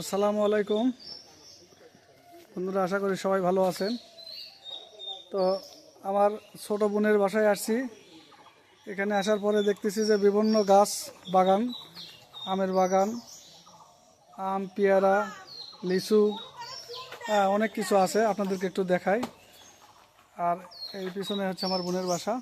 আসসালামু আলাইকুম। বন্ধুরা, আশা করি সবাই ভালো আছেন। তো আমার ছোট বোনের বাসায় আসছি। এখানে আসার পরে দেখতেছি যে বিভিন্ন গাছ বাগান, আমের বাগান, আম, পেয়ারা, লিচু হ্যাঁ অনেক কিছু আছে, আপনাদেরকে একটু দেখাই। আর এই পিছনে হচ্ছে আমার বোনের বাসা।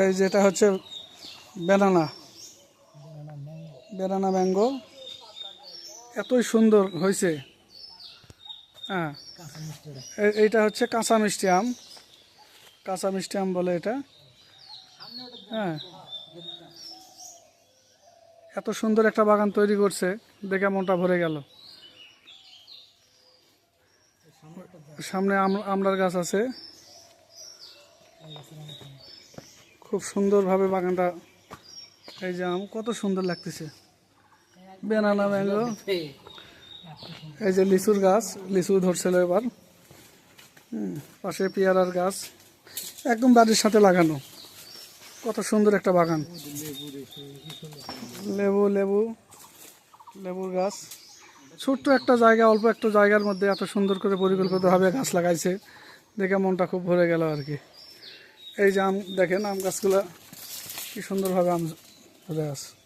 এই যেটা হচ্ছে বেনানা। বেনানা ম্যাঙ্গো এতই সুন্দর হয়েছে। হ্যাঁ। এইটা হচ্ছে কাঁচা মিষ্টি আম। কাঁচা মিষ্টি আম বলে এটা। হ্যাঁ। এত সুন্দর একটা বাগান তৈরি করছে। দেখে মনটা ভরে গেল। সামনে আম- আমড়ার গাছ আছে। খুব সুন্দরভাবে বাগানটা এই যে আম, কত সুন্দর লাগতেছে। বেনানা ম্যাঙ্গো এই যে লিচুর গাছ, লিচু ধরছিল এবার। পাশে পেয়ারার গাছ। একদম বাড়ির সাথে লাগানো। কত সুন্দর একটা বাগান। লেবু লেবু, লেবুর গাছ। ছোট্ট একটা জায়গা, অল্প একটা জায়গার মধ্যে এত সুন্দর করে পরিকল্পিতভাবে গাছ লাগাইছে। দেখে মনটা খুব ভরে গেল আর কি। এই যে আম, দেখেন আম গাছগুলো কি সুন্দরভাবে আম ধরে আছে।